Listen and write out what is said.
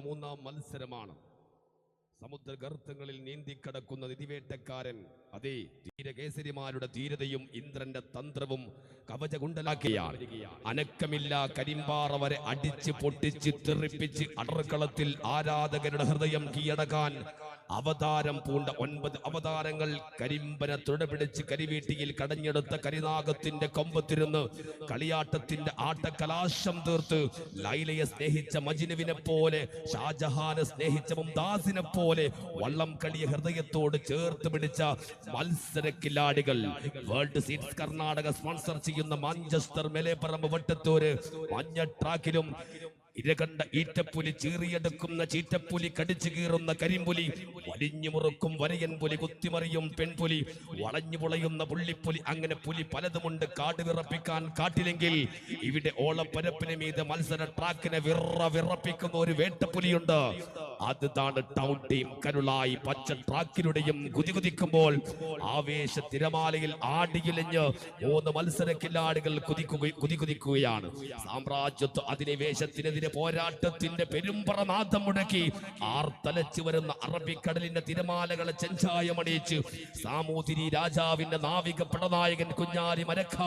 മൂന്നാം മത്സരമാണ്. സമുദ്രഗർത്തങ്ങളിൽ നീന്തിക്കടക്കുന്ന നിധിവേട്ടക്കാരൻ അതെ ധീരകേസരിമാരുടെ ധീരതയും ഇന്ദ്രന്റെ തന്ത്രവും കവചകുണ്ടലാക്കിയാണ്. അനക്കമില്ല കരിമ്പാറ വരെ അടിച്ച് പൊട്ടിച്ച് തെറിപ്പിച്ച് അടർക്കളത്തിൽ ആരാധകരുടെ ഹൃദയം കീഴടക്കാൻ അവതാരം പൂണ്ട ഒൻപത് അവതാരങ്ങൾ കരിമ്പനെ തുടപിടിച്ച് കരിവീട്ടിയിൽ കടഞ്ഞെടുത്ത കരിനാഗത്തിന്റെ കൊമ്പത്തിരുന്ന് കളിയാട്ടത്തിന്റെ ആട്ടക്കലാശം തീർത്ത് ലൈലയെ സ്നേഹിച്ച മജിനുവിനെ പോലെ ഷാജഹാനെ സ്നേഹിച്ച മുംതാസിനെ പോലെ വള്ളം കളിയ ഹൃദയത്തോട് ചേർത്ത് പിടിച്ച മത്സര കില്ലാടികൾ വേൾഡ് സീറ്റ്സ് കർണാടക സ്പോൺസർ ചെയ്യുന്ന മാഞ്ചസ്റ്റർ മെലേപ്പറമ്പ് വട്ടത്തൂര്. മഞ്ഞ ട്രാക്കിലും ഇരകണ്ട ഈറ്റപ്പുലി ചീറിയെടുക്കുന്ന ചീറ്റപ്പുലി കടിച്ചു കീറുന്ന കരിമ്പുലി. വലിഞ്ഞു മുറുക്കും വരയൻ പുലി കുത്തിമറിയും പെൺപുലി. വളഞ്ഞു പുളയുന്ന പുള്ളിപ്പുലി അങ്ങനെ പുലി പലതുമുണ്ട് കാട് വിറപ്പിക്കാൻ കാട്ടിലെങ്കിൽ. ഇവിടെ ഓളപ്പരപ്പിന് മീത് മത്സര ട്രാക്കിനെ വിറ വിറപ്പിക്കുന്ന ഒരു വേട്ടപ്പുലിയുണ്ട്. അതാണ് ടൗൺ ടീം കരുളായി പച്ച ട്രാക്കിലൂടെയും കുതികുതിക്കുമ്പോൾ ആവേശ തിരമാലയിൽ ആടിയിലിഞ്ഞ് മൂന്ന് മത്സര കില്ലാടികൾ കുതി കുതികുതിക്കുകയാണ് സാമ്രാജ്യത്വ അധിനിവേശത്തിനെതിരെ പോരാട്ടത്തിന്റെ പെരുമ്പറനാഥം മുടക്കി ആർത്തലച്ചു വരുന്ന അറബിക്കടലിന്റെ തിരമാലകളെ ചെഞ്ചായമണിയിച്ച് സാമൂതിരി രാജാവിന്റെ നാവിക പടനായകൻ കുഞ്ഞാലി മരക്കാ